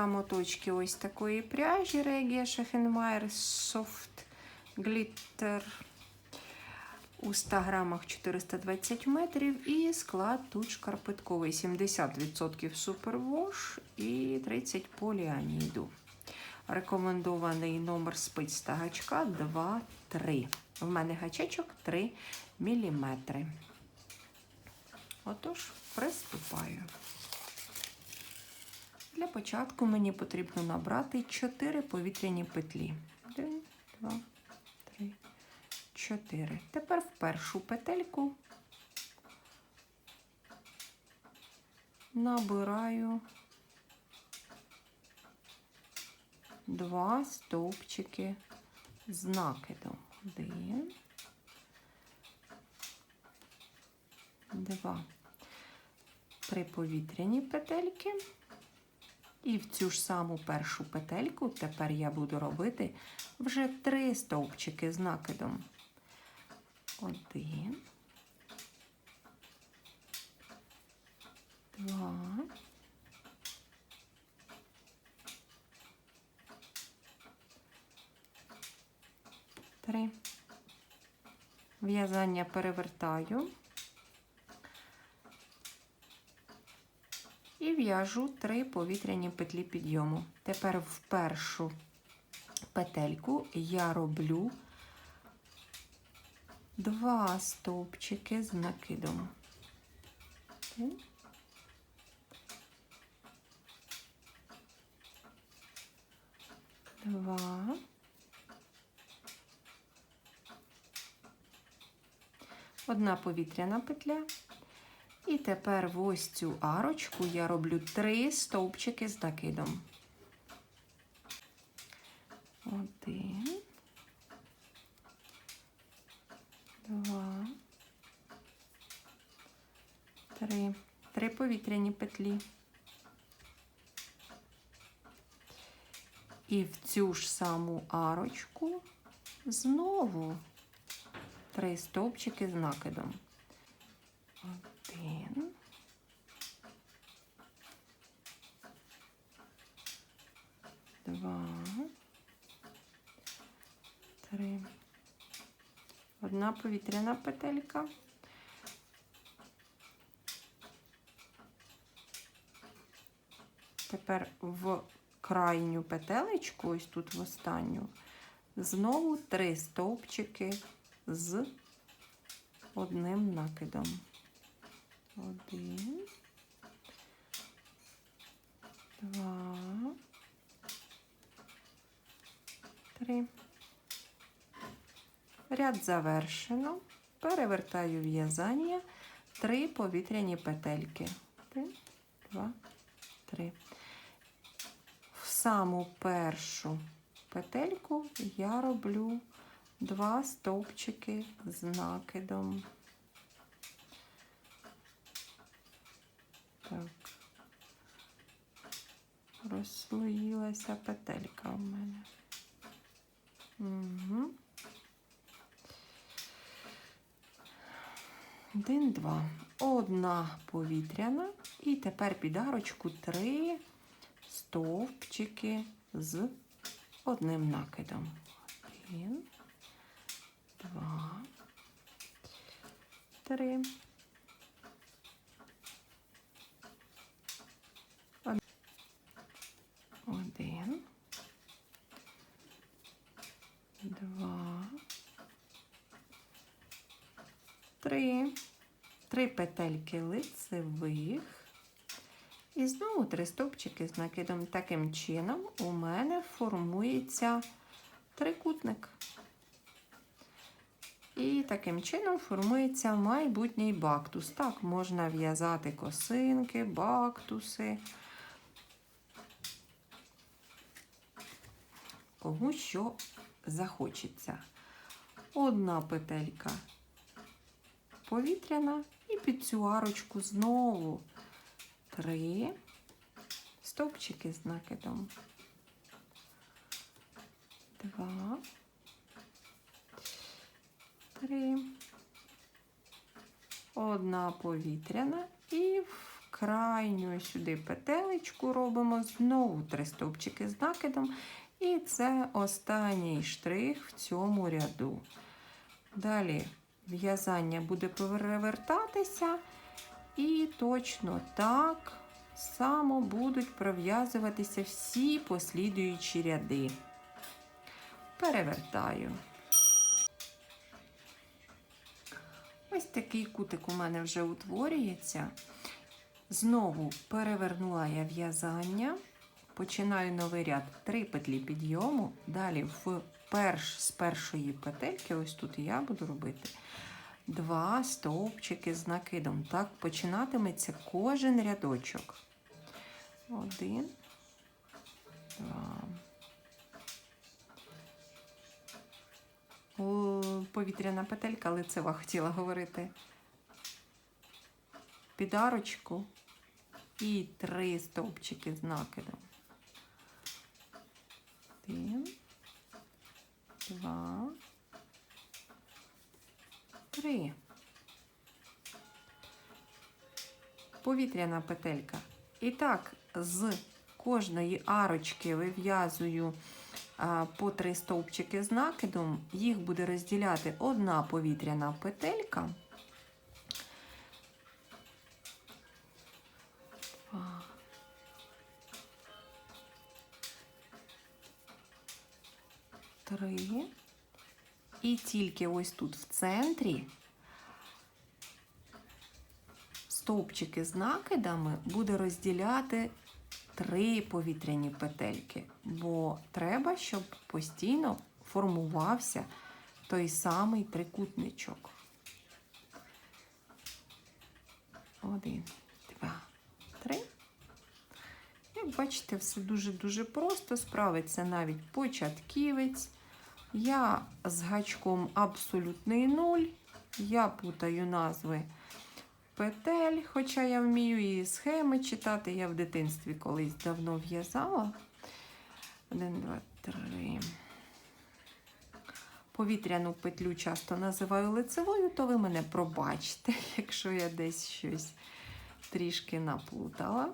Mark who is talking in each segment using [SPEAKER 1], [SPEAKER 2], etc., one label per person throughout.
[SPEAKER 1] Півтора моточки ось такої пряжі Regia Schaffenmeier Soft Glitter. У 100 грамах 420 метрів і склад тут шкарпетковий 70% супервош і 30 поліаміду. Рекомендований номер спиць та гачка 2-3. В мене гачечок 3 мм. Отож, приступаю. Для початку мені потрібно набрати 4 повітряні петлі. 1, 2, 3, 4. Тепер в першу петельку набираю два стовпчики з накидом. Один, два, три повітряні петельки. І в цю ж саму першу петельку тепер я буду робити вже три стовпчики з накидом. Один, два, три. В'язання перевертаю. І в'яжу три повітряні петлі підйому. Тепер в першу петельку я роблю два стовпчики з накидом. Два. Одна повітряна петля. І тепер в ось цю арочку я роблю три стовпчики з накидом. Один, два, три. Три повітряні петлі. І в цю ж саму арочку знову три стовпчики з накидом. Один. Два. Три. Одна повітряна петелька. Тепер в крайню петелечку, ось тут в останню, знову три стовпчики з одним накидом. Один, два, три. Ряд завершено. Перевертаю в'язання. Три повітряні петельки. Один, два, три. В саму першу петельку я роблю два стовпчики з накидом. Так. Розслоїлася петелька в мене. Угу. Один, два. Одна повітряна. І тепер під арочку три стовпчики з одним накидом. Один, два, три. Три петельки лицевих. І знову три стовпчики з накидом. Таким чином у мене формується трикутник. І таким чином формується майбутній бактус. Так, можна в'язати косинки, бактуси, кому що захочеться. Одна петелька повітряна під цю арочку знову три стовпчики з накидом. Два, три, одна повітряна і в крайню сюди петелечку робимо знову три стовпчики з накидом. І це останній штрих в цьому ряду. Далі в'язання буде перевертатися, і точно так само будуть пров'язуватися всі послідуючі ряди. Перевертаю. Ось такий кутик у мене вже утворюється. Знову перевернула я в'язання, починаю новий ряд 3 петлі підйому. Далі в перш, з першої петельки, ось тут я буду робити два стовпчики з накидом. Так починатиметься кожен рядочок. Один, два. Повітряна петелька, лицева хотіла говорити. Під арочку і три стовпчики з накидом. Один, два, три. Повітряна петелька. І так, з кожної арочки вив'язую по три стовпчики з накидом. Їх буде розділяти одна повітряна петелька. Три. І тільки ось тут в центрі стовпчики з накидами буде розділяти три повітряні петельки, бо треба, щоб постійно формувався той самий трикутничок. Один, два, три. Як бачите, все дуже-дуже просто. Справиться навіть початківець. Я з гачком абсолютний нуль. Я путаю назви петель, хоча я вмію і схеми читати. Я в дитинстві колись давно в'язала. Один, два, три. Повітряну петлю часто називаю лицевою, то ви мене пробачте, якщо я десь щось трішки наплутала.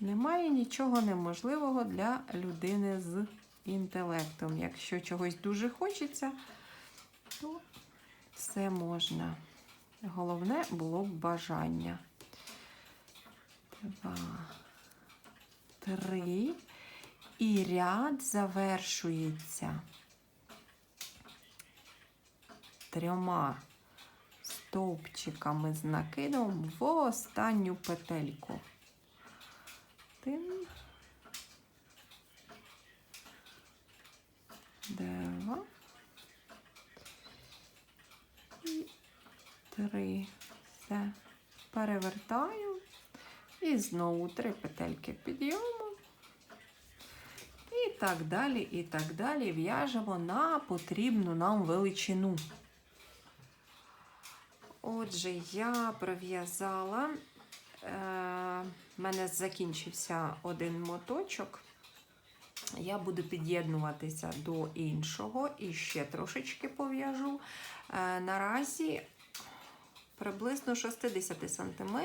[SPEAKER 1] Немає нічого неможливого для людини з інтелектом. Якщо чогось дуже хочеться, то все можна. Головне було б бажання. Два, три. І ряд завершується трьома стовпчиками з накидом в останню петельку. Один, два і три. Все. Перевертаю і знову три петельки підйому. І так далі, і так далі в'яжемо на потрібну нам величину. Отже, я пров'язала. Е, в мене закінчився один моточок. Я буду під'єднуватися до іншого і ще трошечки пов'яжу. Е, наразі приблизно 60 см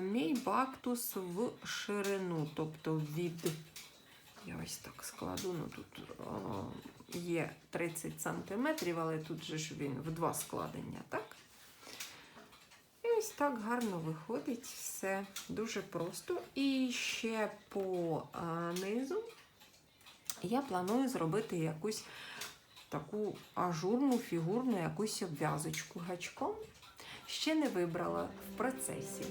[SPEAKER 1] мій бактус в ширину, тобто від, я ось так складу, ну тут о, є 30 см, але тут же ж він в два складення, так? Ось так гарно виходить все дуже просто. І ще по а, низу я планую зробити якусь таку ажурну, фігурну якусь обв'язочку гачком. Ще не вибрала в процесі.